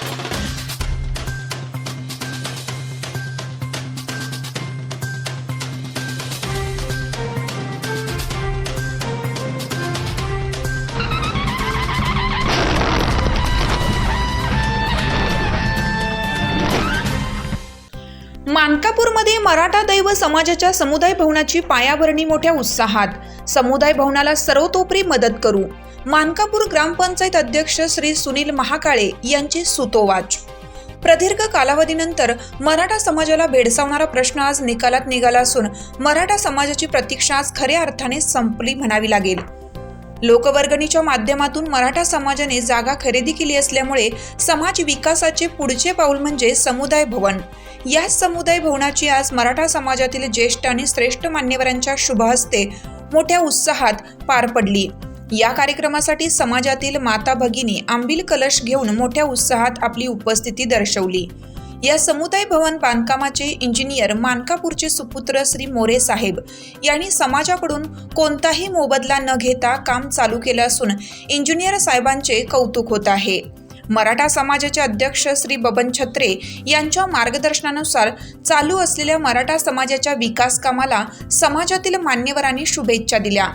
Thank you. मानकापूरमध्ये Maratha दैव समाजाच्या समुदाय भवनाची पायाभरणी मोठ्या उत्साहात. समुदाय भवनाला सर्वतोपरी मदत करू. मानकापूर ग्रामपंचायत अध्यक्ष श्री सुनील महाकाळे यांची सुतोवाच. प्रदीर्घ कालावधीनंतर मराठा समाजाला भेडसावणारा प्रश्न आज निकालात निघाला असून मराठा समाजाची प्रतीक्षा आज खऱ्या अर्थाने संपली म्हणावी लागेल. लोकवर्गणीच्या माध्यमातून मराठा समाजाने जागा खरेदी केली असल्यामुळे समाज विकासाचे पुढचे पाऊल म्हणजे समुदाय भवन. या समुदाय भवनाची आज मराठा समाजातील ज्येष्ठ आणि श्रेष्ठ मान्यवरांच्या शुभ हस्ते मोठ्या उत्साहात पार पडली. या कार्यक्रमासाठी समाजातील माता भगिनी आंबील कलश घेऊन मोठ्या उत्साहात आपली उपस्थिती दर्शवली. या समुदाय भवन बांधकामाचे इंजिनियर मानकापूरचे सुपुत्र श्री मोरे साहेब यांनी समाजाकडून कोणताही मोबदला न घेता काम चालू केलं असून इंजिनियर साहेबांचे कौतुक होत आहे. मराठा समाजाचे अध्यक्ष श्री बबन छत्रे यांच्या मार्गदर्शनानुसार चालू असलेल्या मराठा समाजाच्या विकास कामाला समाजातील मान्यवरांनी शुभेच्छा दिल्या.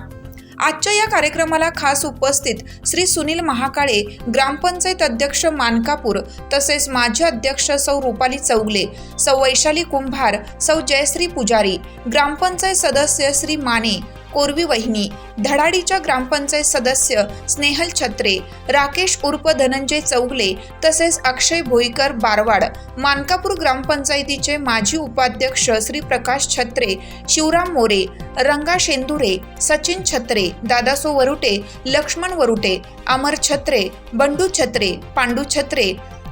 आजच्या या कार्यक्रमाला खास उपस्थित श्री सुनील महाकाळे ग्रामपंचायत अध्यक्ष मानकापूर तसेच माजी अध्यक्ष सौ रुपाली चौगले सौ वैशाली कुंभार सौ जयश्री पुजारी ग्रामपंचायत सदस्य श्री माने कोरवी वहिनी धडाडीच्या ग्रामपंचायत सदस्य स्नेहल छत्रे राकेश उर्फ धनंजय चौगले तसेच अक्षय भोईकर बारवाड मानकापूर ग्रामपंचायतीचे माजी उपाध्यक्ष श्री प्रकाश छत्रे शिवराम मोरे रंगा शेंदुरे सचिन छत्रे दादासो वरुटे लक्ष्मण वरुटे अमर छत्रे बंडू छत्रे पांडू छत्रे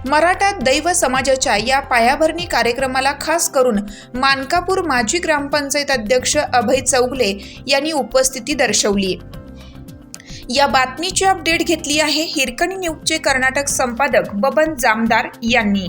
मराठा दैव समाजाच्या या पायाभरणी कार्यक्रमाला खास करून मानकापूर माजी ग्रामपंचायत अध्यक्ष अभय चौगले यांनी उपस्थिती दर्शवली. या बातमीची अपडेट घेतली आहे हिरकणी न्यूजचे कर्नाटक संपादक बबन जामदार यांनी.